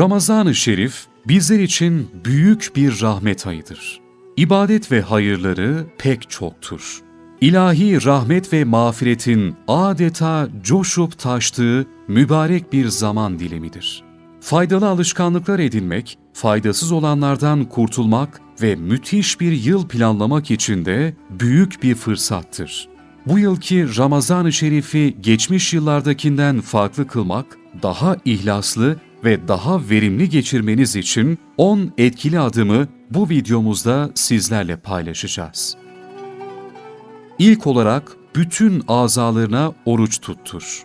Ramazan-ı Şerif bizler için büyük bir rahmet ayıdır. İbadet ve hayırları pek çoktur. İlahi rahmet ve mağfiretin adeta coşup taştığı mübarek bir zaman dilimidir. Faydalı alışkanlıklar edinmek, faydasız olanlardan kurtulmak ve müthiş bir yıl planlamak için de büyük bir fırsattır. Bu yılki Ramazan-ı Şerif'i geçmiş yıllardakinden farklı kılmak, daha ihlaslı ve daha verimli geçirmeniz için 10 etkili adımı bu videomuzda sizlerle paylaşacağız. İlk olarak bütün azalarına oruç tuttur.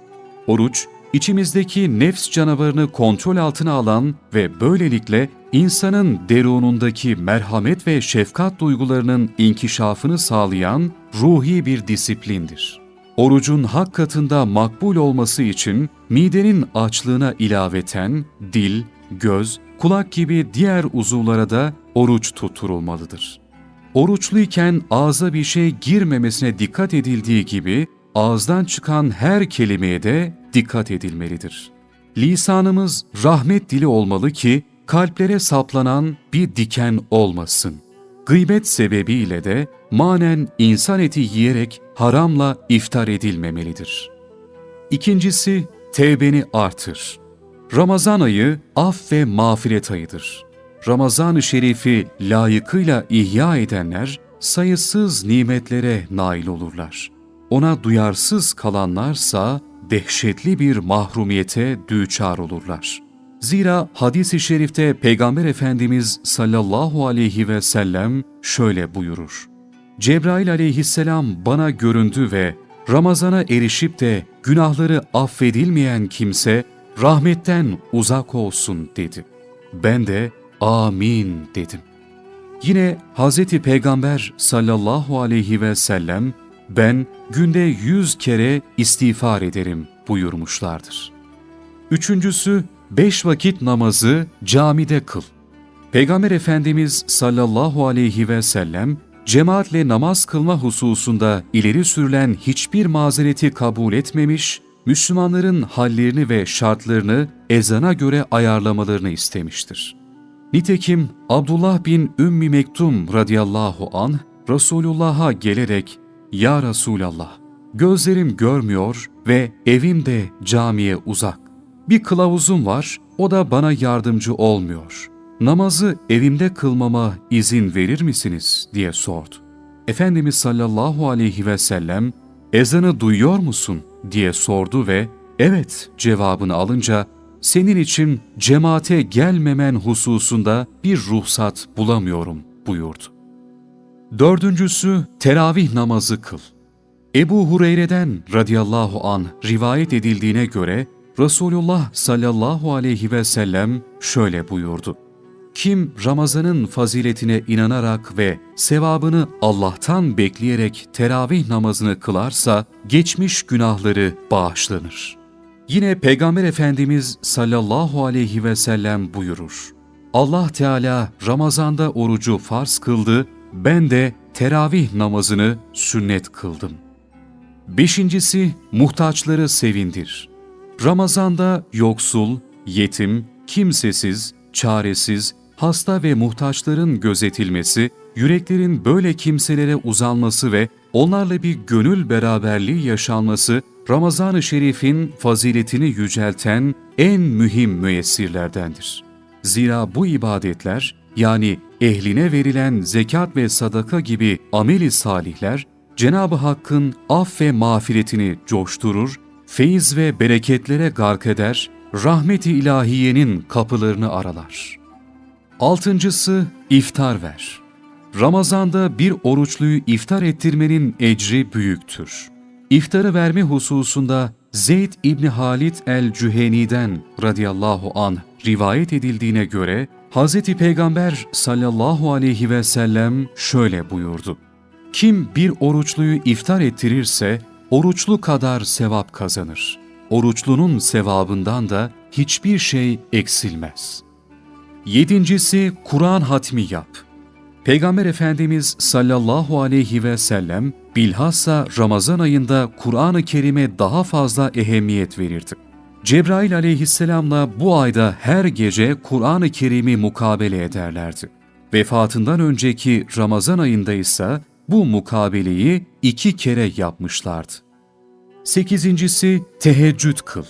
Oruç, içimizdeki nefs canavarını kontrol altına alan ve böylelikle insanın derunundaki merhamet ve şefkat duygularının inkişafını sağlayan ruhi bir disiplindir. Orucun hak katında makbul olması için midenin açlığına ilaveten dil, göz, kulak gibi diğer uzuvlara da oruç tutturulmalıdır. Oruçluyken ağza bir şey girmemesine dikkat edildiği gibi ağızdan çıkan her kelimeye de dikkat edilmelidir. Lisanımız rahmet dili olmalı ki kalplere saplanan bir diken olmasın. Gıybet sebebiyle de manen insan eti yiyerek haramla iftar edilmemelidir. İkincisi, tevbeni artır. Ramazan ayı af ve mağfiret ayıdır. Ramazan-ı Şerif'i layıkıyla ihya edenler sayısız nimetlere nail olurlar. Ona duyarsız kalanlarsa dehşetli bir mahrumiyete düçar olurlar. Zira hadis-i şerifte Peygamber Efendimiz sallallahu aleyhi ve sellem şöyle buyurur. Cebrail aleyhisselam bana göründü ve Ramazana erişip de günahları affedilmeyen kimse rahmetten uzak olsun dedi. Ben de amin dedim. Yine Hz. Peygamber sallallahu aleyhi ve sellem ben günde yüz kere istiğfar ederim buyurmuşlardır. Üçüncüsü, beş vakit namazı camide kıl. Peygamber Efendimiz sallallahu aleyhi ve sellem, cemaatle namaz kılma hususunda ileri sürülen hiçbir mazereti kabul etmemiş, Müslümanların hallerini ve şartlarını ezana göre ayarlamalarını istemiştir. Nitekim Abdullah bin Ümmi Mektum radıyallahu anh, Resulullah'a gelerek, ''Ya Resulallah, gözlerim görmüyor ve evim de camiye uzak. Bir kılavuzum var, o da bana yardımcı olmuyor. Namazı evimde kılmama izin verir misiniz?'' diye sordu. Efendimiz sallallahu aleyhi ve sellem, ''Ezanı duyuyor musun?'' diye sordu ve ''Evet'' cevabını alınca, senin için cemaate gelmemen hususunda bir ruhsat bulamıyorum buyurdu. Dördüncüsü teravih namazı kıl. Ebu Hureyre'den radıyallahu an rivayet edildiğine göre Resulullah sallallahu aleyhi ve sellem şöyle buyurdu. Kim Ramazan'ın faziletine inanarak ve sevabını Allah'tan bekleyerek teravih namazını kılarsa geçmiş günahları bağışlanır. Yine Peygamber Efendimiz sallallahu aleyhi ve sellem buyurur. Allah Teala Ramazan'da orucu farz kıldı, ben de teravih namazını sünnet kıldım. Beşincisi, muhtaçları sevindir. Ramazanda yoksul, yetim, kimsesiz, çaresiz, hasta ve muhtaçların gözetilmesi, yüreklerin böyle kimselere uzanması ve onlarla bir gönül beraberliği yaşanması, Ramazan-ı Şerif'in faziletini yücelten en mühim müessirlerdendir. Zira bu ibadetler, yani ehline verilen zekat ve sadaka gibi ameli salihler, Cenab-ı Hakk'ın af ve mağfiretini coşturur, feyiz ve bereketlere gark eder, rahmeti ilahiyenin kapılarını aralar. Altıncısı iftar ver. Ramazanda bir oruçluyu iftar ettirmenin ecri büyüktür. İftarı verme hususunda Zeyd İbni Halid el-Cüheni'den radıyallahu an rivayet edildiğine göre Hz. Peygamber sallallahu aleyhi ve sellem şöyle buyurdu. Kim bir oruçluyu iftar ettirirse oruçlu kadar sevap kazanır. Oruçlunun sevabından da hiçbir şey eksilmez. Yedincisi Kur'an hatmi yap. Peygamber Efendimiz sallallahu aleyhi ve sellem bilhassa Ramazan ayında Kur'an-ı Kerim'e daha fazla ehemmiyet verirdi. Cebrail aleyhisselamla bu ayda her gece Kur'an-ı Kerim'i mukabele ederlerdi. Vefatından önceki Ramazan ayında ise bu mukabeleyi iki kere yapmışlardı. Sekizincisi teheccüd kıl.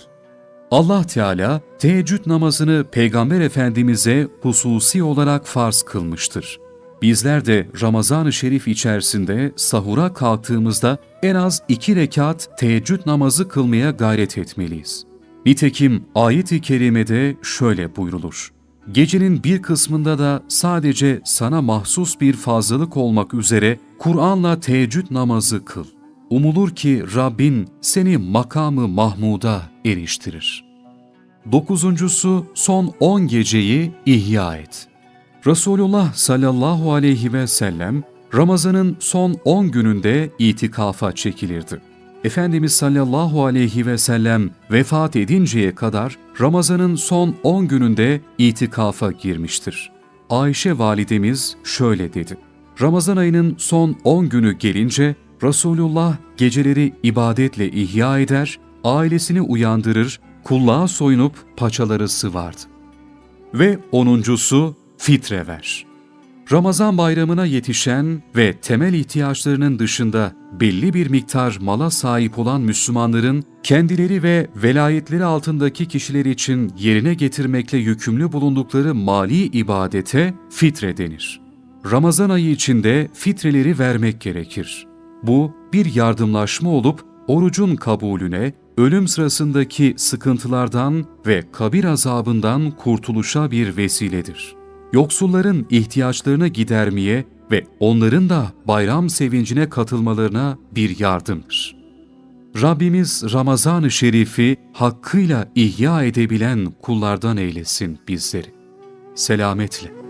Allah Teala teheccüd namazını Peygamber Efendimiz'e hususi olarak farz kılmıştır. Bizler de Ramazan-ı Şerif içerisinde sahura kalktığımızda en az iki rekat teheccüd namazı kılmaya gayret etmeliyiz. Nitekim ayet-i kerimede şöyle buyrulur. Gecenin bir kısmında da sadece sana mahsus bir fazlalık olmak üzere Kur'an'la teheccüd namazı kıl. Umulur ki Rabbin seni makamı Mahmud'a eriştirir. Dokuzuncusu son on geceyi ihya et. Resulullah sallallahu aleyhi ve sellem Ramazan'ın son 10 gününde itikafa çekilirdi. Efendimiz sallallahu aleyhi ve sellem vefat edinceye kadar Ramazan'ın son 10 gününde itikafa girmiştir. Ayşe validemiz şöyle dedi. Ramazan ayının son 10 günü gelince Resulullah geceleri ibadetle ihya eder, ailesini uyandırır, kulluğa soyunup paçaları sıvardı. Ve onuncusu fitre ver. Ramazan bayramına yetişen ve temel ihtiyaçlarının dışında belli bir miktar mala sahip olan Müslümanların kendileri ve velayetleri altındaki kişiler için yerine getirmekle yükümlü bulundukları mali ibadete fitre denir. Ramazan ayı içinde fitreleri vermek gerekir. Bu bir yardımlaşma olup orucun kabulüne, ölüm sırasındaki sıkıntılardan ve kabir azabından kurtuluşa bir vesiledir. Yoksulların ihtiyaçlarını gidermeye ve onların da bayram sevincine katılmalarına bir yardımdır. Rabbimiz Ramazan-ı Şerif'i hakkıyla ihya edebilen kullardan eylesin bizleri. Selametle.